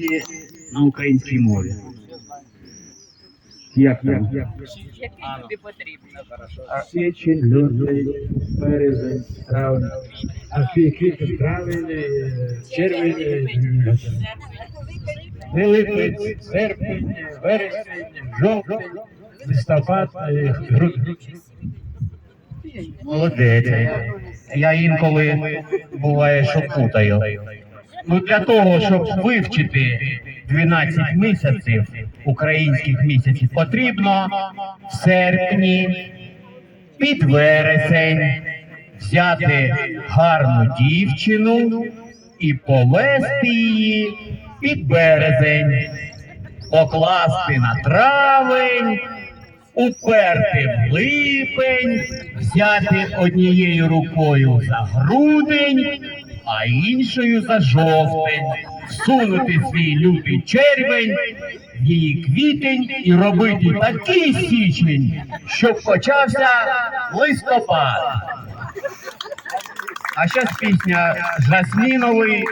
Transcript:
пісні на українській мові. Як там? Який тобі потрібно? Січень, лютий, березень, травень, а квітень, травень, е, червень, е, липень, серпень, вересень, жовтень, листопад, е, грудень. Молодець. Я інколи буває, що путаю. Ну для того, щоб вивчити 12 місяців українських місяців, потрібно в серпні під вересень взяти гарну дівчину і повести її під березень, покласти на травень, уперти в липень, взяти однією рукою за грудень, а іншою за жовтень, всунути свій лютий червень її квітень і робити такий січень, щоб почався листопад. А зараз пісня Жасміновий